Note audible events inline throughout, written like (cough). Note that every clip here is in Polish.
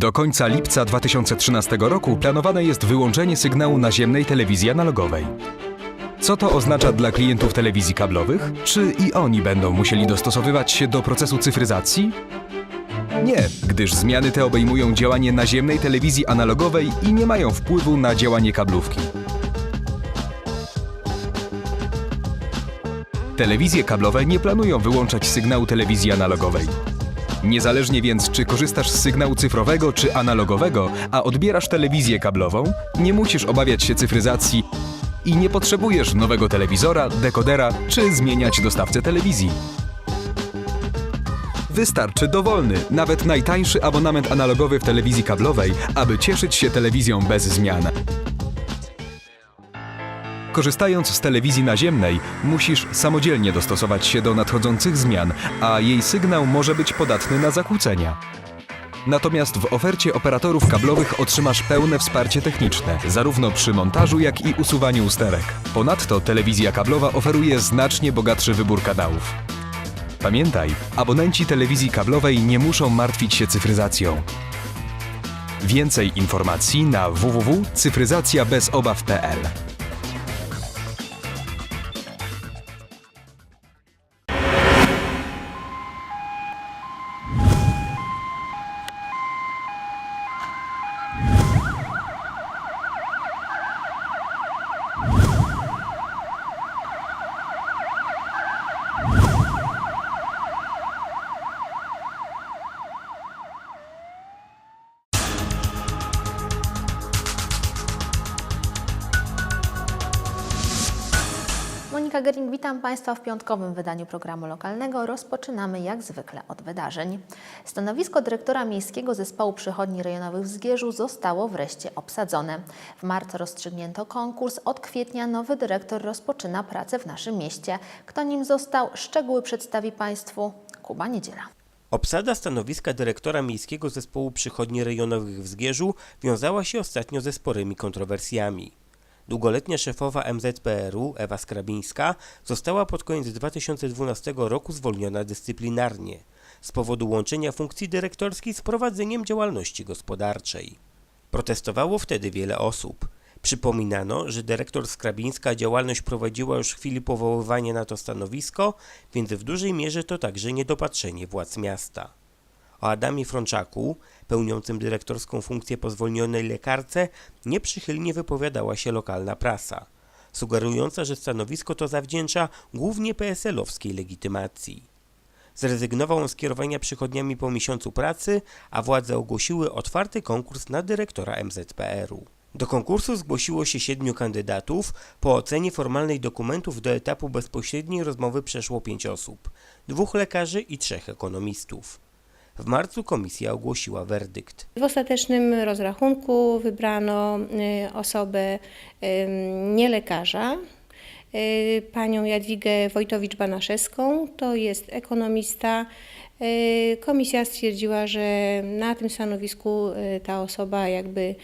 Do końca lipca 2013 roku planowane jest wyłączenie sygnału naziemnej telewizji analogowej. Co to oznacza dla klientów telewizji kablowych? Czy i oni będą musieli dostosowywać się do procesu cyfryzacji? Nie, gdyż zmiany te obejmują działanie naziemnej telewizji analogowej i nie mają wpływu na działanie kablówki. Telewizje kablowe nie planują wyłączać sygnału telewizji analogowej. Niezależnie więc, czy korzystasz z sygnału cyfrowego czy analogowego, a odbierasz telewizję kablową, nie musisz obawiać się cyfryzacji i nie potrzebujesz nowego telewizora, dekodera czy zmieniać dostawcę telewizji. Wystarczy dowolny, nawet najtańszy abonament analogowy w telewizji kablowej, aby cieszyć się telewizją bez zmian. Korzystając z telewizji naziemnej, musisz samodzielnie dostosować się do nadchodzących zmian, a jej sygnał może być podatny na zakłócenia. Natomiast w ofercie operatorów kablowych otrzymasz pełne wsparcie techniczne, zarówno przy montażu, jak i usuwaniu usterek. Ponadto telewizja kablowa oferuje znacznie bogatszy wybór kanałów. Pamiętaj, abonenci telewizji kablowej nie muszą martwić się cyfryzacją. Więcej informacji na www.cyfryzacjabezobaw.pl Monika Gering, witam Państwa w piątkowym wydaniu programu lokalnego. Rozpoczynamy jak zwykle od wydarzeń. Stanowisko dyrektora Miejskiego Zespołu Przychodni Rejonowych w Zgierzu zostało wreszcie obsadzone. W marcu rozstrzygnięto konkurs, od kwietnia nowy dyrektor rozpoczyna pracę w naszym mieście. Kto nim został, szczegóły przedstawi Państwu Kuba Niedziela. Obsada stanowiska dyrektora Miejskiego Zespołu Przychodni Rejonowych w Zgierzu wiązała się ostatnio ze sporymi kontrowersjami. Długoletnia szefowa MZPR-u Ewa Skrabińska została pod koniec 2012 roku zwolniona dyscyplinarnie z powodu łączenia funkcji dyrektorskiej z prowadzeniem działalności gospodarczej. Protestowało wtedy wiele osób. Przypominano, że dyrektor Skrabińska działalność prowadziła już w chwili powoływania na to stanowisko, więc w dużej mierze to także niedopatrzenie władz miasta. O Adamie Frączaku, pełniącym dyrektorską funkcję po zwolnionej lekarce, nieprzychylnie wypowiadała się lokalna prasa, sugerująca, że stanowisko to zawdzięcza głównie PSL-owskiej legitymacji. Zrezygnował on z kierowania przychodniami po miesiącu pracy, a władze ogłosiły otwarty konkurs na dyrektora MZPR-u. Do konkursu zgłosiło się siedmiu kandydatów. Po ocenie formalnej dokumentów do etapu bezpośredniej rozmowy przeszło pięć osób, dwóch lekarzy i trzech ekonomistów. W marcu komisja ogłosiła werdykt. W ostatecznym rozrachunku wybrano y, osobę nie lekarza, y, panią Jadwigę Wojtowicz-Banaszewską. To jest ekonomista. Y, Komisja stwierdziła, że na tym stanowisku ta osoba jakby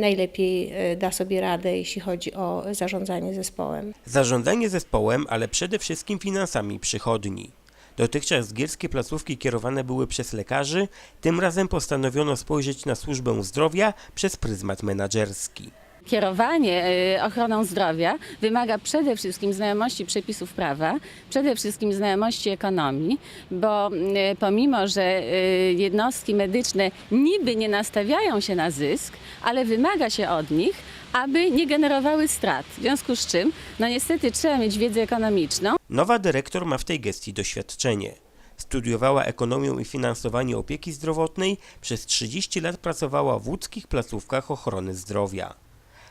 najlepiej da sobie radę, jeśli chodzi o zarządzanie zespołem. Zarządzanie zespołem, ale przede wszystkim finansami przychodni. Dotychczas zgierskie placówki kierowane były przez lekarzy, tym razem postanowiono spojrzeć na służbę zdrowia przez pryzmat menadżerski. Kierowanie y, ochroną zdrowia wymaga przede wszystkim znajomości przepisów prawa, przede wszystkim znajomości ekonomii, bo y, pomimo, że y, jednostki medyczne niby nie nastawiają się na zysk, ale wymaga się od nich, aby nie generowały strat. W związku z czym, no niestety trzeba mieć wiedzę ekonomiczną, Nowa dyrektor ma w tej gestii doświadczenie. Studiowała ekonomię i finansowanie opieki zdrowotnej, przez 30 lat pracowała w łódzkich placówkach ochrony zdrowia.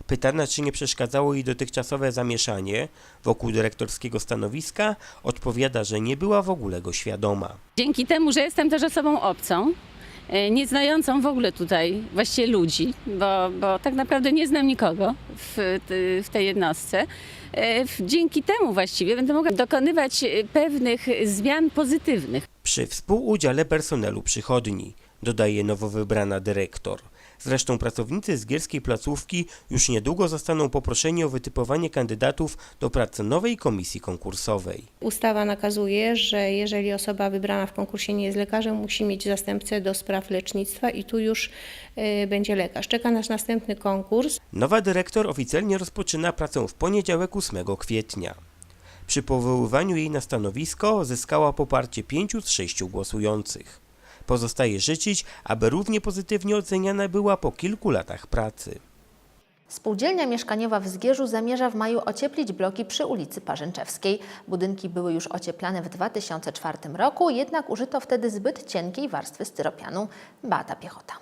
Pytana, czy nie przeszkadzało jej dotychczasowe zamieszanie wokół dyrektorskiego stanowiska, odpowiada, że nie była w ogóle go świadoma. Dzięki temu, że jestem też osobą obcą, e, nie znającą w ogóle tutaj właściwie ludzi, bo, bo tak naprawdę nie znam nikogo w, w tej jednostce, e, dzięki temu właściwie będę mogła dokonywać e, pewnych zmian pozytywnych. Przy współudziale personelu przychodni, dodaje nowo wybrana dyrektor. Zresztą pracownicy z gierskiej placówki już niedługo zostaną poproszeni o wytypowanie kandydatów do pracy nowej komisji konkursowej. Ustawa nakazuje, że jeżeli osoba wybrana w konkursie nie jest lekarzem, musi mieć zastępcę do spraw lecznictwa i tu już y, będzie lekarz. Czeka nas następny konkurs. Nowa dyrektor oficjalnie rozpoczyna pracę w poniedziałek 8 kwietnia. Przy powoływaniu jej na stanowisko zyskała poparcie 5 z 6 głosujących. Pozostaje życzyć, aby równie pozytywnie oceniana była po kilku latach pracy. Spółdzielnia mieszkaniowa w Zgierzu zamierza w maju ocieplić bloki przy ulicy Parzęczewskiej. Budynki były już ocieplane w 2004 roku, jednak użyto wtedy zbyt cienkiej warstwy styropianu. Beata Piechota.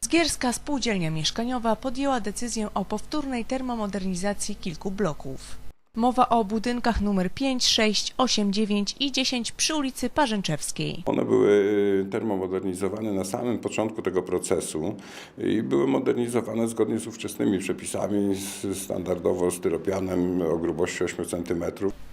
Zgierska Spółdzielnia Mieszkaniowa podjęła decyzję o powtórnej termomodernizacji kilku bloków. Mowa o budynkach numer 5, 6, 8, 9 i 10 przy ulicy Parzęczewskiej. One były y, termomodernizowane na samym początku tego procesu i były modernizowane zgodnie z ówczesnymi przepisami, z- standardowo styropianem o grubości 8 cm.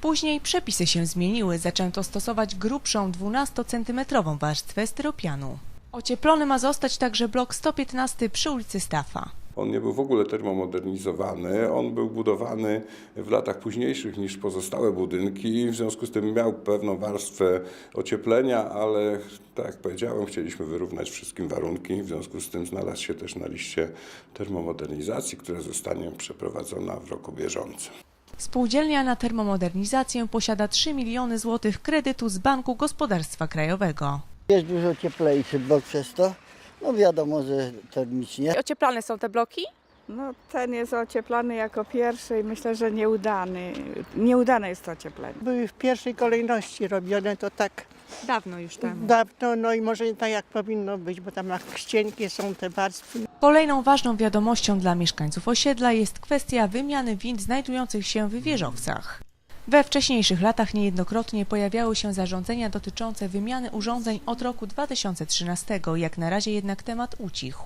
Później przepisy się zmieniły, zaczęto stosować grubszą 12-centymetrową warstwę styropianu. Ocieplony ma zostać także blok 115 przy ulicy Stafa. On nie był w ogóle termomodernizowany, on był budowany w latach późniejszych niż pozostałe budynki, w związku z tym miał pewną warstwę ocieplenia, ale tak jak powiedziałem, chcieliśmy wyrównać wszystkim warunki, w związku z tym znalazł się też na liście termomodernizacji, która zostanie przeprowadzona w roku bieżącym. Spółdzielnia na termomodernizację posiada 3 miliony złotych kredytu z Banku Gospodarstwa Krajowego. Jest dużo cieplejszy blok przez to. No wiadomo, że termicznie. Ocieplane są te bloki? No ten jest ocieplany jako pierwszy i myślę, że nieudany. Nieudane jest to ocieplenie. były w pierwszej kolejności robione, to tak Dawno już temu. dawno, no i może nie tak jak powinno być, bo tam jak cienkie są te warstwy. Kolejną ważną wiadomością dla mieszkańców osiedla jest kwestia wymiany wind znajdujących się w wieżowcach. We wcześniejszych latach niejednokrotnie pojawiały się zarządzenia dotyczące wymiany urządzeń od roku 2013, jak na razie jednak temat ucichł.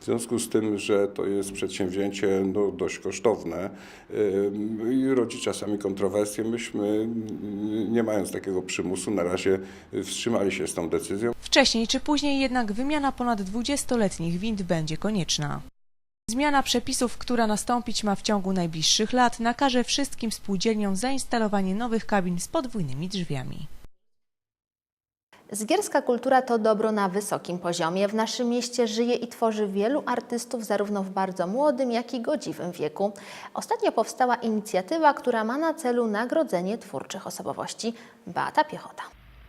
W związku z tym, że to jest przedsięwzięcie no, dość kosztowne ym, i rodzi czasami kontrowersje, myśmy, mm, nie mając takiego przymusu, na razie wstrzymali się z tą decyzją. Wcześniej czy później jednak wymiana ponad 20-letnich wind będzie konieczna. Zmiana przepisów, która nastąpić ma w ciągu najbliższych lat, nakaże wszystkim spółdzielniom zainstalowanie nowych kabin z podwójnymi drzwiami. Zgierska kultura to dobro na wysokim poziomie. W naszym mieście żyje i tworzy wielu artystów, zarówno w bardzo młodym, jak i godziwym wieku. Ostatnio powstała inicjatywa, która ma na celu nagrodzenie twórczych osobowości. Beata Piechota.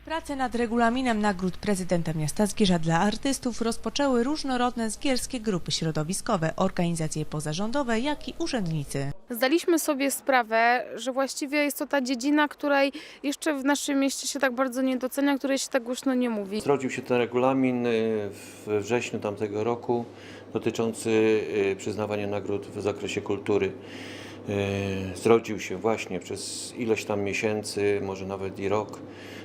Prace nad regulaminem nagród prezydenta miasta Zgierza dla artystów rozpoczęły różnorodne zgierskie grupy środowiskowe, organizacje pozarządowe, jak i urzędnicy. Zdaliśmy sobie sprawę, że właściwie jest to ta dziedzina, której jeszcze w naszym mieście się tak bardzo nie docenia, której się tak głośno nie mówi. Zrodził się ten regulamin y, we wrześniu tamtego roku dotyczący y, przyznawania nagród w zakresie kultury. Y, Zrodził się właśnie przez ileś tam miesięcy, może nawet i rok.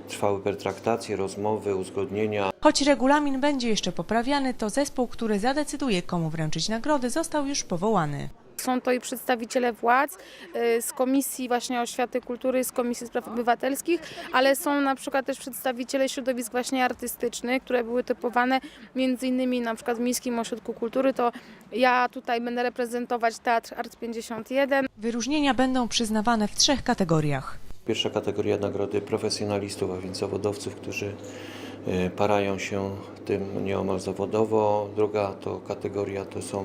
Trwały pertraktacje, rozmowy, uzgodnienia. Choć regulamin będzie jeszcze poprawiany, to zespół, który zadecyduje, komu wręczyć nagrody, został już powołany. Są to i przedstawiciele władz y, z Komisji właśnie Oświaty Kultury, z Komisji Spraw Obywatelskich, ale są na przykład też przedstawiciele środowisk właśnie artystycznych, które były typowane między innymi na przykład w Miejskim Ośrodku Kultury, to ja tutaj będę reprezentować Teatr Art 51. Wyróżnienia będą przyznawane w trzech kategoriach. Pierwsza kategoria nagrody profesjonalistów, a więc zawodowców, którzy y, parają się tym nieomal zawodowo. Druga to kategoria to są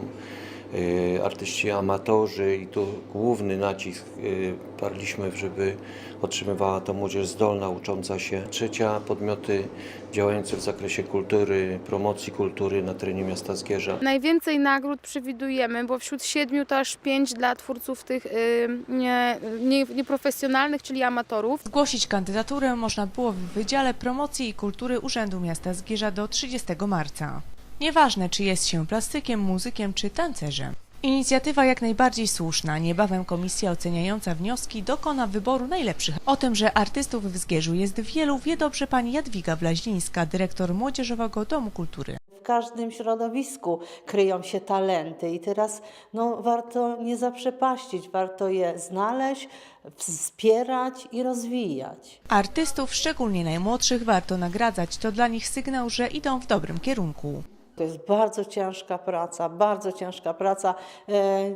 artyści amatorzy i tu główny nacisk y, parliśmy, żeby otrzymywała to młodzież zdolna, ucząca się. Trzecia podmioty działające w zakresie kultury, promocji kultury na terenie miasta Zgierza. Najwięcej nagród przewidujemy, bo wśród siedmiu to aż pięć dla twórców tych y, nie, nie, nieprofesjonalnych, czyli amatorów. Zgłosić kandydaturę można było w Wydziale Promocji i Kultury Urzędu Miasta Zgierza do 30 marca. Nieważne, czy jest się plastykiem, muzykiem czy tancerzem. Inicjatywa jak najbardziej słuszna. Niebawem komisja oceniająca wnioski dokona wyboru najlepszych. O tym, że artystów w Zgierzu jest wielu, wie dobrze pani Jadwiga Blaźlińska, dyrektor Młodzieżowego Domu Kultury. W każdym środowisku kryją się talenty i teraz no, warto nie zaprzepaścić, warto je znaleźć, wspierać i rozwijać. Artystów, szczególnie najmłodszych, warto nagradzać. To dla nich sygnał, że idą w dobrym kierunku. To jest bardzo ciężka praca, bardzo ciężka praca. E,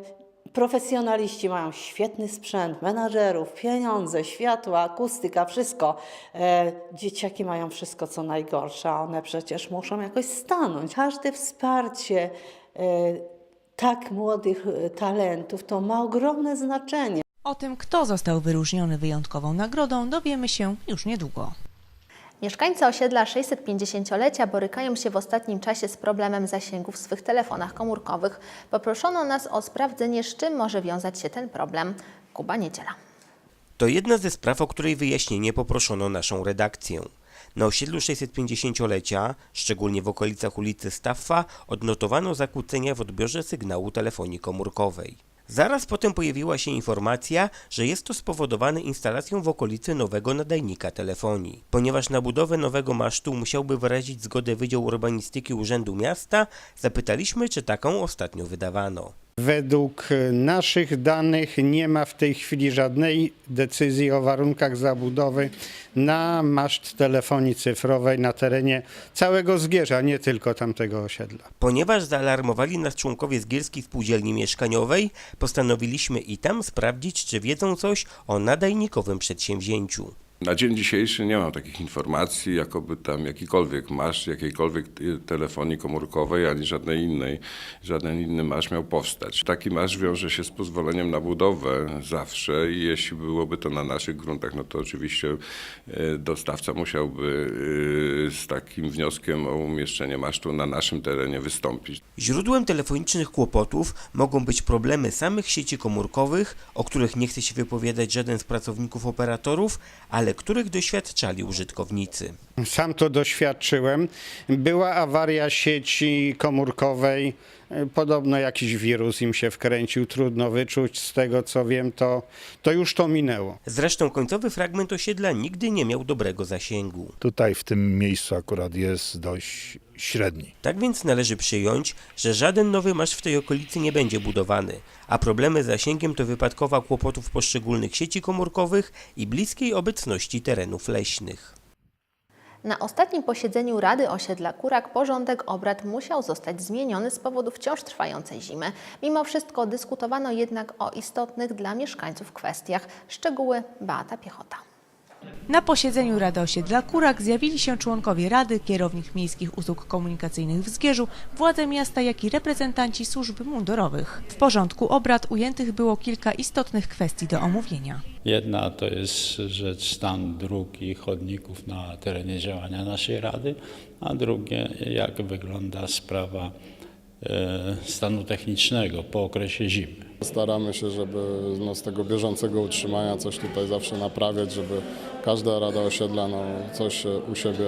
Profesjonaliści mają świetny sprzęt, menadżerów, pieniądze, światło, akustyka, wszystko. E, dzieciaki mają wszystko co najgorsze, a one przecież muszą jakoś stanąć. Każde wsparcie e, tak młodych talentów to ma ogromne znaczenie. O tym, kto został wyróżniony wyjątkową nagrodą, dowiemy się już niedługo. Mieszkańcy osiedla 650-lecia borykają się w ostatnim czasie z problemem zasięgu w swych telefonach komórkowych. Poproszono nas o sprawdzenie, z czym może wiązać się ten problem. Kuba Niedziela. To jedna ze spraw, o której wyjaśnienie poproszono naszą redakcję. Na osiedlu 650-lecia, szczególnie w okolicach ulicy Staffa, odnotowano zakłócenia w odbiorze sygnału telefonii komórkowej. Zaraz potem pojawiła się informacja, że jest to spowodowane instalacją w okolicy nowego nadajnika telefonii. Ponieważ na budowę nowego masztu musiałby wyrazić zgodę Wydział Urbanistyki Urzędu Miasta, zapytaliśmy, czy taką ostatnio wydawano. Według naszych danych nie ma w tej chwili żadnej decyzji o warunkach zabudowy na maszt telefonii cyfrowej na terenie całego Zgierza, nie tylko tamtego osiedla. Ponieważ zaalarmowali nas członkowie Zgierskiej Spółdzielni Mieszkaniowej, postanowiliśmy i tam sprawdzić, czy wiedzą coś o nadajnikowym przedsięwzięciu. Na dzień dzisiejszy nie mam takich informacji, jakoby tam jakikolwiek masz, jakiejkolwiek telefonii komórkowej, ani żadnej innej, żaden inny masz miał powstać. Taki masz wiąże się z pozwoleniem na budowę zawsze i jeśli byłoby to na naszych gruntach, no to oczywiście y, dostawca musiałby y, z takim wnioskiem o umieszczenie masztu na naszym terenie wystąpić. Źródłem telefonicznych kłopotów mogą być problemy samych sieci komórkowych, o których nie chce się wypowiadać żaden z pracowników operatorów, ale których doświadczali użytkownicy. Sam to doświadczyłem. Była awaria sieci komórkowej. Podobno jakiś wirus im się wkręcił, trudno wyczuć. Z tego co wiem, to, to już to minęło. Zresztą końcowy fragment osiedla nigdy nie miał dobrego zasięgu. Tutaj w tym miejscu akurat jest dość średni. Tak więc należy przyjąć, że żaden nowy masz w tej okolicy nie będzie budowany, a problemy z zasięgiem to wypadkowa kłopotów poszczególnych sieci komórkowych i bliskiej obecności terenów leśnych. Na ostatnim posiedzeniu Rady Osiedla Kurak porządek obrad musiał zostać zmieniony z powodu wciąż trwającej zimy. Mimo wszystko dyskutowano jednak o istotnych dla mieszkańców kwestiach. Szczegóły Beata Piechota. Na posiedzeniu Rady Osiedla Kurak zjawili się członkowie Rady, kierownik miejskich usług komunikacyjnych w Zgierzu, władze miasta, jak i reprezentanci służb mundurowych. W porządku obrad ujętych było kilka istotnych kwestii do omówienia. Jedna to jest rzecz stan dróg i chodników na terenie działania naszej Rady, a drugie jak wygląda sprawa stanu technicznego po okresie zimy. Staramy się, żeby no, z tego bieżącego utrzymania coś tutaj zawsze naprawiać, żeby każda Rada Osiedla no, coś e, u siebie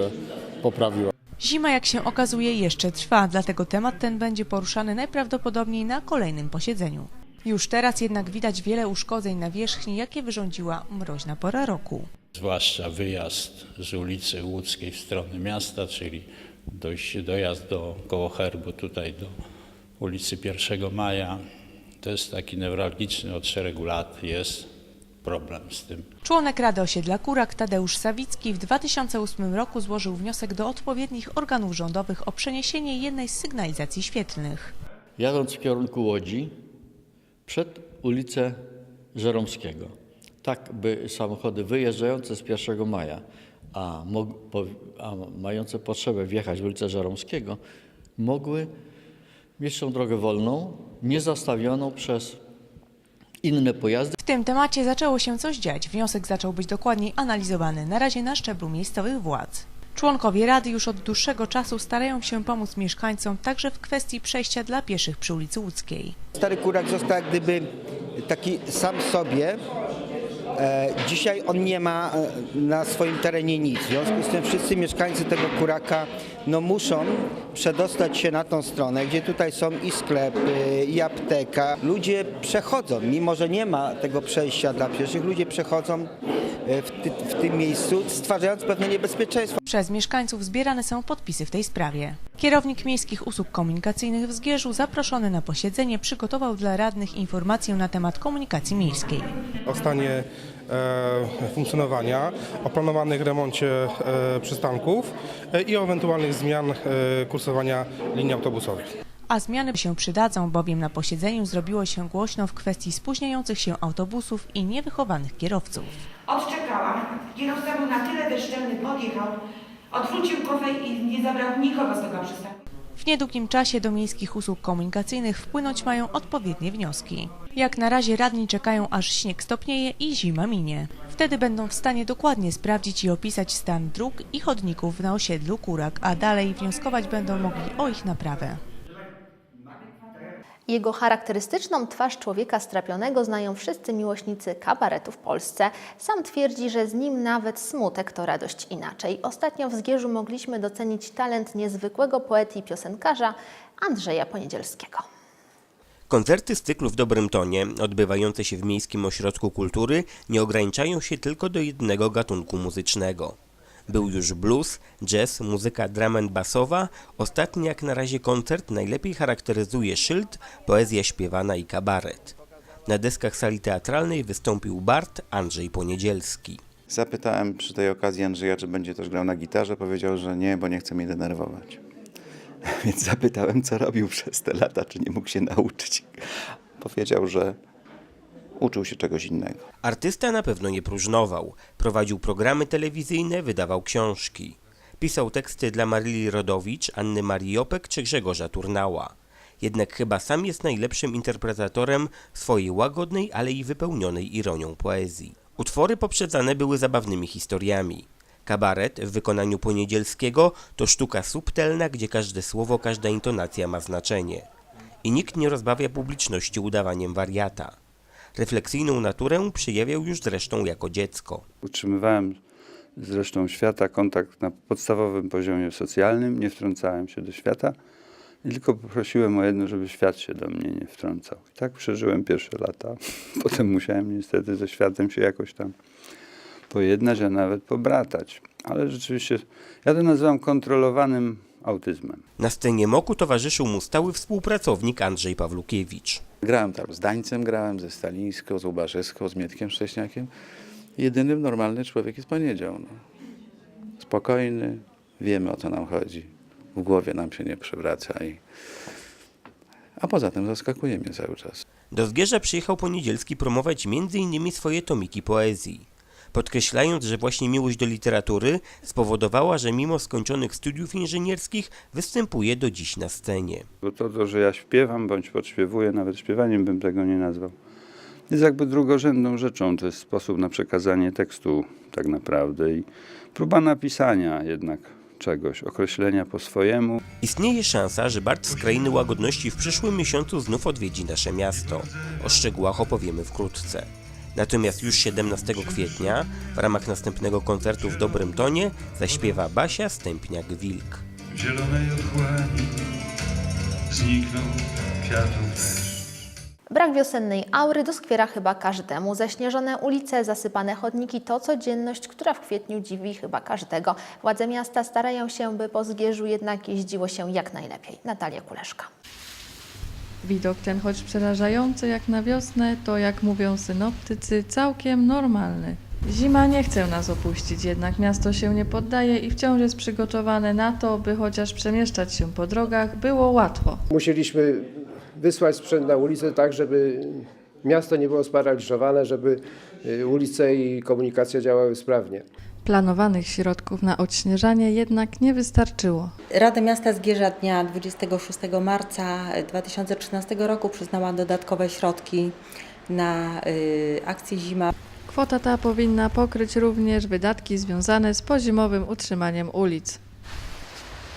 poprawiła. Zima, jak się okazuje, jeszcze trwa, dlatego temat ten będzie poruszany najprawdopodobniej na kolejnym posiedzeniu. Już teraz jednak widać wiele uszkodzeń na wierzchni, jakie wyrządziła mroźna pora roku. Zwłaszcza wyjazd z ulicy Łódzkiej w stronę miasta, czyli dojście, dojazd do koło herbu tutaj do ulicy 1 Maja. To jest taki newralgiczny od szeregu lat jest problem z tym. Członek Rady Osiedla Kurak Tadeusz Sawicki w 2008 roku złożył wniosek do odpowiednich organów rządowych o przeniesienie jednej z sygnalizacji świetlnych. Jadąc w kierunku Łodzi, przed ulicę Żeromskiego, tak by samochody wyjeżdżające z 1 maja, a, a mające potrzebę wjechać w ulicę Żeromskiego, mogły mieć tą drogę wolną, niezastawioną przez inne pojazdy. W tym temacie zaczęło się coś dziać. Wniosek zaczął być dokładniej analizowany, na razie na szczeblu miejscowych władz. Członkowie Rady już od dłuższego czasu starają się pomóc mieszkańcom także w kwestii przejścia dla pieszych przy ulicy Łódzkiej. Stary Kurak został jak gdyby taki sam sobie. E, dzisiaj on nie ma e, na swoim terenie nic. W związku z tym wszyscy mieszkańcy tego Kuraka no, muszą przedostać się na tą stronę, gdzie tutaj są i sklepy, i apteka. Ludzie przechodzą, mimo że nie ma tego przejścia dla pieszych, ludzie przechodzą e, w, ty, w tym miejscu, stwarzając pewne niebezpieczeństwo. Przez mieszkańców zbierane są podpisy w tej sprawie. Kierownik Miejskich Usług Komunikacyjnych w Zgierzu zaproszony na posiedzenie przygotował dla radnych informację na temat komunikacji miejskiej. o stanie e, funkcjonowania, o planowanych remoncie e, przystanków e, i o ewentualnych zmian e, kursowania linii autobusowych. A zmiany się przydadzą, bowiem na posiedzeniu zrobiło się głośno w kwestii spóźniających się autobusów i niewychowanych kierowców. Odczekałam. Kierowca był na tyle bezczelny, podjechał, odwrócił kofę i nie zabrał nikogo z tego przystanku. W niedługim czasie do miejskich usług komunikacyjnych wpłynąć mają odpowiednie wnioski. Jak na razie radni czekają aż śnieg stopnieje i zima minie. Wtedy będą w stanie dokładnie sprawdzić i opisać stan dróg i chodników na osiedlu Kurak, a dalej wnioskować będą mogli o ich naprawę. Jego charakterystyczną twarz człowieka strapionego znają wszyscy miłośnicy kabaretu w Polsce. Sam twierdzi, że z nim nawet smutek to radość inaczej. Ostatnio w Zgierzu mogliśmy docenić talent niezwykłego poety i piosenkarza Andrzeja Poniedzielskiego. Koncerty z cyklu w dobrym tonie, odbywające się w Miejskim Ośrodku Kultury, nie ograniczają się tylko do jednego gatunku muzycznego. Był już blues, jazz, muzyka drum and bassowa. Ostatni jak na razie koncert najlepiej charakteryzuje szyld, poezja śpiewana i kabaret. Na deskach sali teatralnej wystąpił Bart Andrzej Poniedzielski. Zapytałem przy tej okazji Andrzeja, czy będzie też grał na gitarze. Powiedział, że nie, bo nie chce mnie denerwować. (laughs) Więc zapytałem, co robił przez te lata, czy nie mógł się nauczyć. Powiedział, że uczył się czegoś innego. Artysta na pewno nie próżnował. Prowadził programy telewizyjne, wydawał książki. Pisał teksty dla Maryli Rodowicz, Anny Marii Jopek czy Grzegorza Turnała. Jednak chyba sam jest najlepszym interpretatorem swojej łagodnej, ale i wypełnionej ironią poezji. Utwory poprzedzane były zabawnymi historiami. Kabaret w wykonaniu Poniedzielskiego to sztuka subtelna, gdzie każde słowo, każda intonacja ma znaczenie. I nikt nie rozbawia publiczności udawaniem wariata. Refleksyjną naturę przejawiał już zresztą jako dziecko. Utrzymywałem z resztą świata kontakt na podstawowym poziomie socjalnym, nie wtrącałem się do świata tylko poprosiłem o jedno, żeby świat się do mnie nie wtrącał. I tak przeżyłem pierwsze lata. (laughs) Potem musiałem niestety ze światem się jakoś tam pojednać, a nawet pobratać. Ale rzeczywiście, ja to nazywam kontrolowanym autyzmem. Na scenie Moku towarzyszył mu stały współpracownik Andrzej Pawlukiewicz. Grałem tam z Dańcem, grałem ze Stalińską, z Łubaszewską, z Mietkiem Szcześniakiem. Jedynym normalny człowiek jest Poniedział. No. Spokojny, wiemy o co nam chodzi. W głowie nam się nie przewraca. I... A poza tym zaskakuje mnie cały czas. Do Zgierza przyjechał Poniedzielski promować m.in. swoje tomiki poezji. Podkreślając, że właśnie miłość do literatury spowodowała, że mimo skończonych studiów inżynierskich występuje do dziś na scenie. Bo to, to, że ja śpiewam bądź podśpiewuję, nawet śpiewaniem bym tego nie nazwał, jest jakby drugorzędną rzeczą. To jest sposób na przekazanie tekstu tak naprawdę i próba napisania jednak czegoś, określenia po swojemu. Istnieje szansa, że Bart z Krainy Łagodności w przyszłym miesiącu znów odwiedzi nasze miasto. O szczegółach opowiemy wkrótce. Natomiast już 17 kwietnia w ramach następnego koncertu w dobrym tonie zaśpiewa Basia Stępniak-Wilk. W zielonej otchłani zniknął kwiatów. Brak wiosennej aury doskwiera chyba każdemu. Zaśnieżone ulice, zasypane chodniki to codzienność, która w kwietniu dziwi chyba każdego. Władze miasta starają się, by po Zgierzu jednak jeździło się jak najlepiej. Natalia Kuleszka. Widok ten, choć przerażający jak na wiosnę, to jak mówią synoptycy, całkiem normalny. Zima nie chce nas opuścić, jednak miasto się nie poddaje i wciąż jest przygotowane na to, by chociaż przemieszczać się po drogach było łatwo. Musieliśmy wysłać sprzęt na ulicę tak, żeby miasto nie było sparaliżowane, żeby y, ulice i komunikacja działały sprawnie. Planowanych środków na odśnieżanie jednak nie wystarczyło. Rada Miasta Zgierza dnia 26 marca 2013 roku przyznała dodatkowe środki na y, akcję Zima. Kwota ta powinna pokryć również wydatki związane z pozimowym utrzymaniem ulic.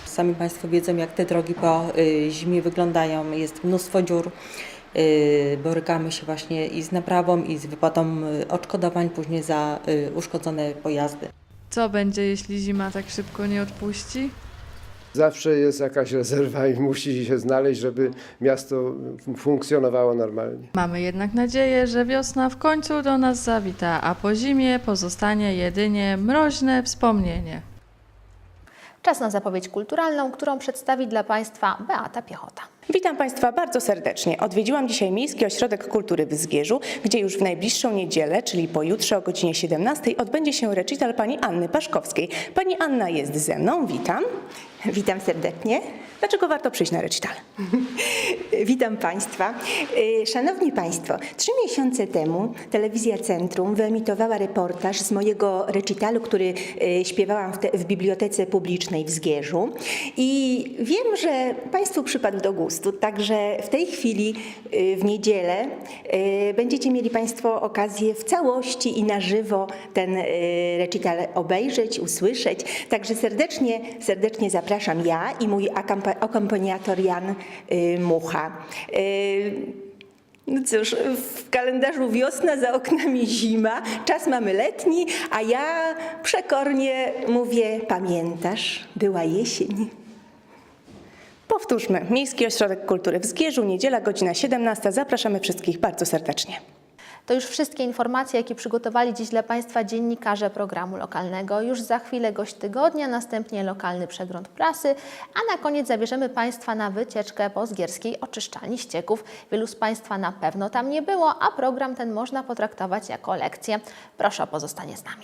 Sami Państwo wiedzą, jak te drogi po y, zimie wyglądają. Jest mnóstwo dziur. Y, borykamy się właśnie i z naprawą, i z wypłatą y, odszkodowań później za y, uszkodzone pojazdy. Co będzie, jeśli zima tak szybko nie odpuści? zawsze jest jakaś rezerwa i musi się znaleźć, żeby miasto funkcjonowało normalnie. Mamy jednak nadzieję, że wiosna w końcu do nas zawita, a po zimie pozostanie jedynie mroźne wspomnienie. Czas na zapowiedź kulturalną, którą przedstawi dla Państwa Beata Piechota. Witam Państwa bardzo serdecznie. Odwiedziłam dzisiaj Miejski Ośrodek Kultury w Zgierzu, gdzie już w najbliższą niedzielę, czyli pojutrze o godzinie 17 odbędzie się recital pani Anny Paszkowskiej. Pani Anna jest ze mną, witam. Witam serdecznie. Dlaczego warto przyjść na recital? (laughs) Witam Państwa. Y, Szanowni Państwo, trzy miesiące temu Telewizja Centrum wyemitowała reportaż z mojego recitalu, który y, śpiewałam w, te, w Bibliotece Publicznej w Zgierzu. I wiem, że Państwu przypadł do gustu, także w tej chwili y, w niedzielę będziecie mieli Państwo okazję w całości i na żywo ten recital obejrzeć, usłyszeć. Także serdecznie, serdecznie zapraszam ja i mój akompaniator Jan y, Mucha. Y, no cóż, w kalendarzu wiosna, za oknami zima, czas mamy letni, a ja przekornie mówię, pamiętasz, była jesień. Powtórzmy. Miejski Ośrodek Kultury w Zgierzu, niedziela, godzina 17. Zapraszamy wszystkich bardzo serdecznie. To już wszystkie informacje, jakie przygotowali dziś dla Państwa dziennikarze programu lokalnego. Już za chwilę gość tygodnia, następnie lokalny przegląd prasy, a na koniec zabierzemy Państwa na wycieczkę po zgierskiej oczyszczalni ścieków. Wielu z Państwa na pewno tam nie było, a program ten można potraktować jako lekcję. Proszę o pozostanie z nami.